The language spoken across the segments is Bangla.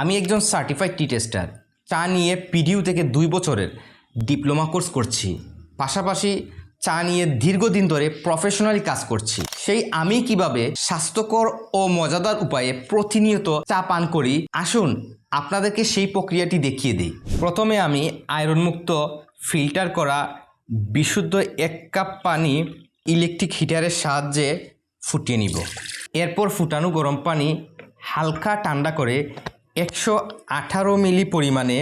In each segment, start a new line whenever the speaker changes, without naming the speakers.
আমি একজন সার্টিফাইড টি টেস্টার চা নিয়ে পিডিউ থেকে দুই বছরের ডিপ্লোমা কোর্স করছি। পাশাপাশি চা নিয়ে দীর্ঘদিন ধরে প্রফেশনালি কাজ করছি। সেই আমি কীভাবে স্বাস্থ্যকর ও মজাদার উপায়ে প্রতিনিয়ত চা পান করি, আসুন আপনাদেরকে সেই প্রক্রিয়াটি দেখিয়ে দিই। প্রথমে আমি আয়রনমুক্ত ফিল্টার করা বিশুদ্ধ এক কাপ পানি ইলেকট্রিক হিটারের সাহায্যে ফুটিয়ে নিব। এরপর ফুটানো গরম পানি হালকা ঠান্ডা করে একশো আঠারো মিলি পরিমাণে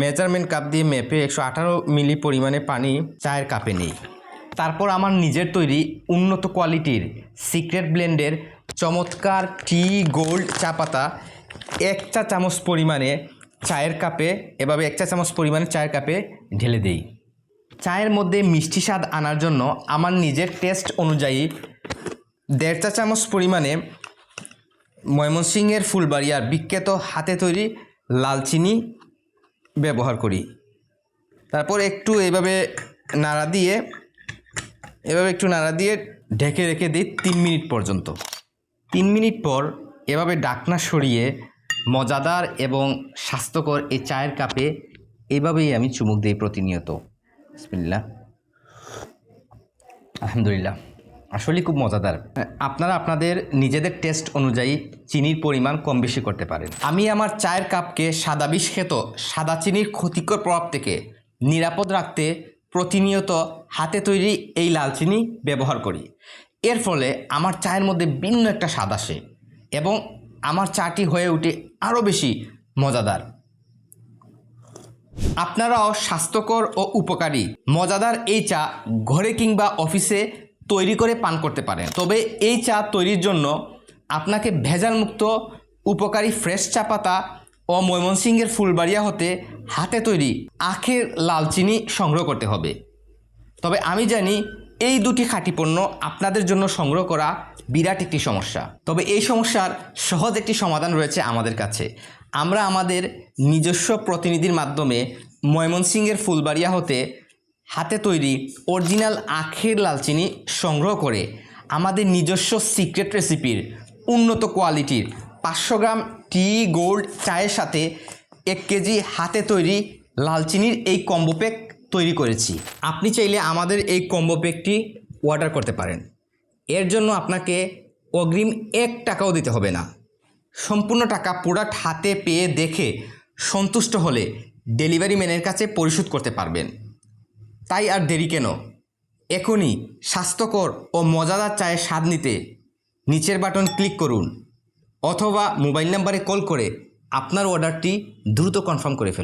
মেজারমেন্ট কাপ দিয়ে মেপে একশো আঠারো মিলি পরিমাণে পানি চায়ের কাপে নেই। তারপর আমার নিজের তৈরি উন্নত কোয়ালিটির সিক্রেট ব্লেন্ডের চমৎকার টি গোল্ড চা পাতা এক চা চামচ পরিমাণে চায়ের কাপে এভাবে এক চা চামচ পরিমাণে চায়ের কাপে ঢেলে দেই। চায়ের মধ্যে মিষ্টি স্বাদ আনার জন্য আমার নিজের টেস্ট অনুযায়ী দেড় চা চামচ পরিমাণে ময়মনসিংহের ফুলবাড়িয়ার বিখ্যাত হাতে তৈরি লাল চিনি ব্যবহার করি। তারপর একটু এভাবে নাড়া দিয়ে, এভাবে একটু নাড়া দিয়ে ঢেকে রেখে দিই তিন মিনিট পর্যন্ত। তিন মিনিট পর এভাবে ডাকনা সরিয়ে মজাদার এবং স্বাস্থ্যকর এই চায়ের কাপে এভাবেই আমি চুমুক দিই প্রতিনিয়ত। বিসমিল্লাহ। আলহামদুলিল্লাহ। আসলে খুব মজাদার। আপনারা আপনাদের নিজেদের টেস্ট অনুযায়ী চিনির পরিমাণ কম বেশি করতে পারেন। আমি আমার চায়ের কাপকে সাদা বিষ খেত, সাদা চিনির ক্ষতিকর প্রভাব থেকে নিরাপদ রাখতে প্রতিনিয়ত হাতে তৈরি এই লাল চিনি ব্যবহার করি। এর ফলে আমার চায়ের মধ্যে ভিন্ন একটা স্বাদ আসে এবং আমার চাটি হয়ে ওঠে আরও বেশি মজাদার। আপনারাও স্বাস্থ্যকর ও উপকারী। মজাদার এই চা ঘরে কিংবা অফিসে তৈরি করে পান করতে পারেন। তবে এই চা তৈরির জন্য আপনাকে ভেজালমুক্ত, উপকারী ফ্রেশ চা পাতা ও ময়মনসিংহের ফুলবাড়িয়া হতে হাতে তৈরি আখের লাল চিনি সংগ্রহ করতে হবে। তবে আমি জানি এই দুটি খাঁটি পণ্য আপনাদের জন্য সংগ্রহ করা বিরাট একটি সমস্যা। তবে এই সমস্যার সহজ একটি সমাধান রয়েছে আমাদের কাছে। আমরা আমাদের নিজস্ব প্রতিনিধির মাধ্যমে ময়মনসিংহের ফুলবাড়িয়া হতে হাতে তৈরি অরিজিনাল আখের লালচিনি সংগ্রহ করে আমাদের নিজস্ব সিক্রেট রেসিপির উন্নত কোয়ালিটির পাঁচশো গ্রাম টি গোল্ড চায়ের সাথে এক কেজি হাতে তৈরি লালচিনির এই কম্বো প্যাক তৈরি করেছি। আপনি চাইলে আমাদের এই কম্বো প্যাকটি অর্ডার করতে পারেন। এর জন্য আপনাকে অগ্রিম এক টাকাও দিতে হবে না। সম্পূর্ণ টাকা প্রোডাক্ট হাতে পেয়ে দেখে সন্তুষ্ট হলে ডেলিভারি ম্যানের কাছে পরিশোধ করতে পারবেন। তাই আর দেরি কেন? এখনই স্বাস্থ্যকর ও মজাদার চায়ের স্বাদ নিতে নিচের বাটন ক্লিক করুন, অথবা মোবাইল নাম্বারে কল করে আপনার অর্ডারটি দ্রুত কনফার্ম করে ফেলুন।